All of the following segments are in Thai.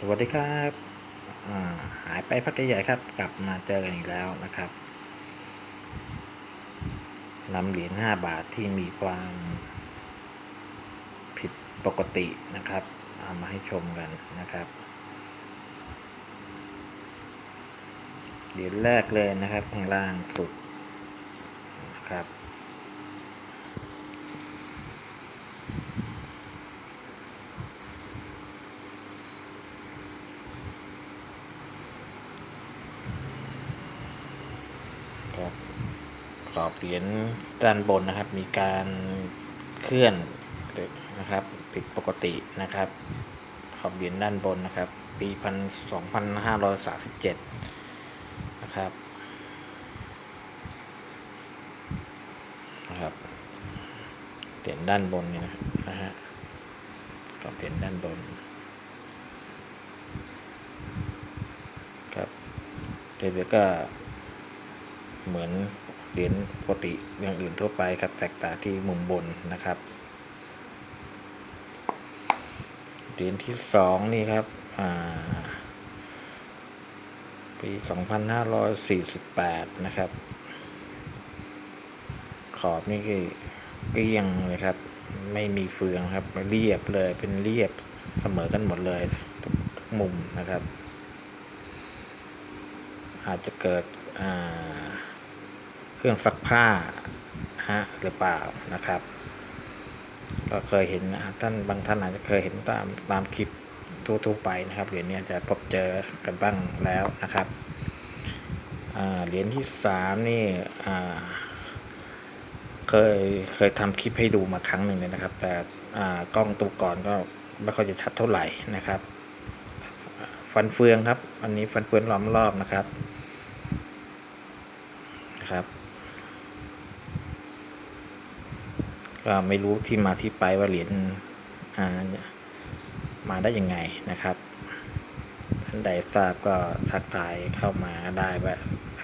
สวัสดีครับหายไปพักใหญ่ๆครับ กลับมาเจอกันอีกแล้วนะครับนำเหรียญ5บาทที่มีความผิดปกตินะครับเอามาให้ชมกันนะครับ เหรียญแรกเลยนะครับข้างล่างสุดนะครับ กรอบเหรียญด้านบนนะครับ มีการเคลื่อนนะครับ ผิดปกตินะครับขอบเหรียญด้านบนนะครับ ปีพันสองพันห้าร้อยสาสิบเจ็ดนะครับนะครับเหรียญด้านบนนี่นะนะฮะกรอบเหรียญด้านบนครับเดี๋ยวก็เหมือน เหรียญปกติอย่างอื่นทั่วไปครับ แตกต่างที่มุมบนนะครับ เหรียญที่สองนี่ครับปี 2548 นะครับ ขอบนี่คือเกลี้ยงเลยครับ ไม่มีเฟืองครับ เรียบเลยเป็นเรียบเสมอกันหมดเลยทุกมุมนะครับ อาจจะเกิดอ่า เครื่องซักผ้าฮะหรือเปล่านะครับ ก็เคยเห็นท่านบางท่านอาจจะเคยเห็นตามตามคลิปทั่วๆไปนะครับเหรียญนี้จะพบเจอกันบ้างแล้วนะครับเหรียญที่สามนี่เคยเคยทำคลิปให้ดูมาครั้งหนึ่งเลยนะครับ แต่กล้องตัวก่อนก็ไม่ค่อยจะชัดเท่าไหร่นะครับ ฟันเฟืองครับ อันนี้ฟันเฟืองล้อมรอบนะครับครับ ก็ไม่รู้ที่มาที่ไปว่าเหรียญมาได้ยังไงนะครับ ท่านใดทราบก็ทักทายเข้ามาได้ว่า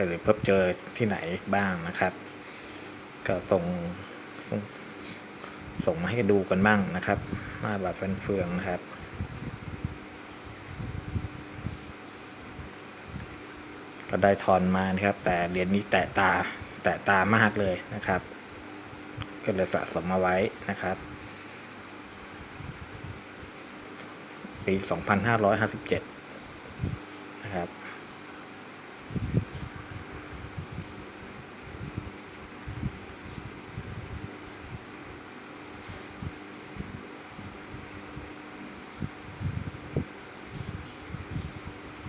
หรือพบเจอที่ไหนบ้างนะครับ ก็ส่งส่งสงมาให้ดูกันบ้างนะครับมาแบบเฟืองนะครับก็ได้ทอนมานะครับ แต่เหรียญนี้แตะตาแตะตามากเลยนะครับ ก็เลยสะสมมาไว้นะครับปี 2557 นะครับ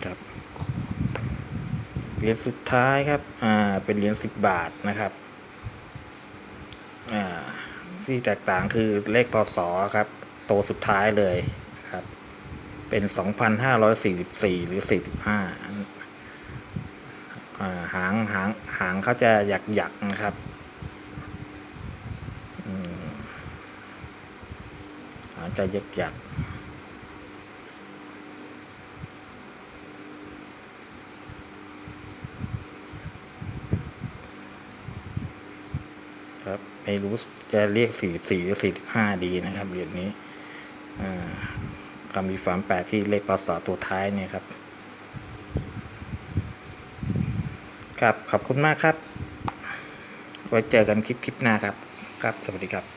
ครับ เหรียญสุดท้ายครับ อ่า เป็นเหรียญ10 บาทนะครับ ที่แตกต่างคือเลขพศครับ โตสุดท้ายเลยครับ เป็น 2,544 หรือ 45หางหางหางเขาจะหยักหยักนะครับหางจะหยักหยัก ครับ ไม่รู้จะเรียก44หรือ45ดีนะครับเหรียญนี้ก็มีฝามแปดที่เลขปศตัวท้ายเนี่ยครับ ครับ ขอบคุณมากครับ ไว้เจอกันคลิปคลิปหน้าครับ ครับ สวัสดีครับ